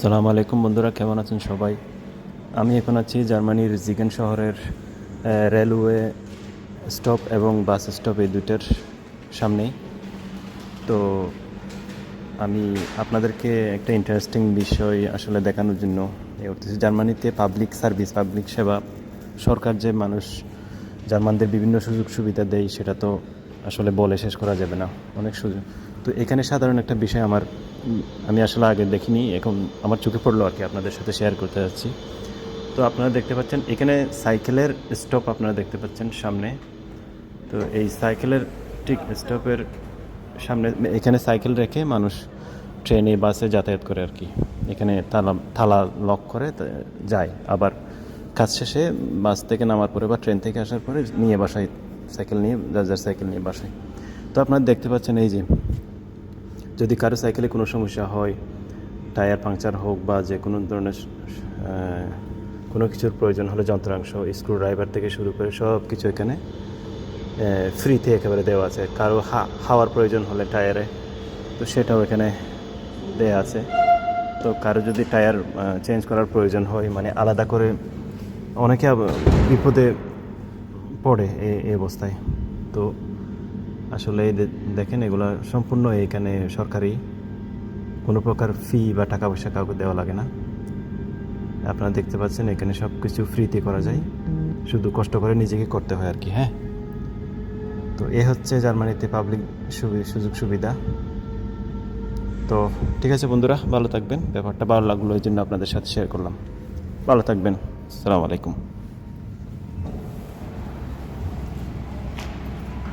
সালাম আলাইকুম বন্ধুরা, কেমন আছেন সবাই? আমি এখন আছি জার্মানির জিগেন শহরের রেলওয়ে স্টপ এবং বাস স্টপ এই দুইটার সামনেই। তো আমি আপনাদেরকে একটা ইন্টারেস্টিং বিষয় আসলে দেখানোর জন্য এ করতেছি জার্মানিতে পাবলিক সার্ভিস পাবলিক সেবা, সরকার যে মানুষ জার্মানদের বিভিন্ন সুযোগ সুবিধা দেয় সেটা তো আসলে বলে শেষ করা যাবে না, অনেক সুযোগ। তো এখানে সাধারণ একটা বিষয় আমার আমি আসলে আগে দেখিনি, এখন আমার চোখে পড়ল আর কি আপনাদের সাথে শেয়ার করতে যাচ্ছি। তো আপনারা দেখতে পাচ্ছেন, এখানে সাইকেলের স্টপ আপনারা দেখতে পাচ্ছেন সামনে। তো এই সাইকেলের ঠিক স্টপের সামনে, এখানে সাইকেল রেখে মানুষ ট্রেনে বাসে যাতায়াত করে আর কি। এখানে তালা, থালা লক করে যায়। আবার কাজ শেষে বাস থেকে নামার পরে বা ট্রেন থেকে আসার পরে নিয়ে বাসায়, সাইকেল নিয়ে, যার যার সাইকেল নিয়ে বাসায়। তো আপনারা দেখতে পাচ্ছেন এই যে যদি কারও সাইকেলে কোনো সমস্যা হয়, টায়ার, পাংচার হোক বা যে কোনো ধরনের কোনো কিছুর প্রয়োজন হলে যন্ত্রাংশ স্ক্রু ড্রাইভার থেকে শুরু করে সব কিছু এখানে ফ্রিতে একেবারে দেওয়া আছে। কারও হাওয়ার প্রয়োজন হলে টায়ারে, তো সেটাও এখানে দেওয়া আছে। তো কারও যদি টায়ার চেঞ্জ করার প্রয়োজন হয় মানে আলাদা করে অনেকে বিপদে পড়ে এই এই অবস্থায়। তো আসলে দেখেন এগুলো সম্পূর্ণ এখানে সরকারি। কোনো প্রকার ফি বা টাকা পয়সা কাউকে দেওয়া লাগে না। আপনারা দেখতে পাচ্ছেন এখানে সব কিছু ফ্রিতে করা যায়। শুধু কষ্ট করে নিজেকে করতে হয় আর কি হ্যাঁ? তো এ হচ্ছে জার্মানিতে পাবলিক সুযোগ সুবিধা। তো ঠিক আছে বন্ধুরা, ভালো থাকবেন। ব্যাপারটা ভালো লাগল, এই জন্য আপনাদের সাথে শেয়ার করলাম। ভালো থাকবেন। আসসালামু আলাইকুম।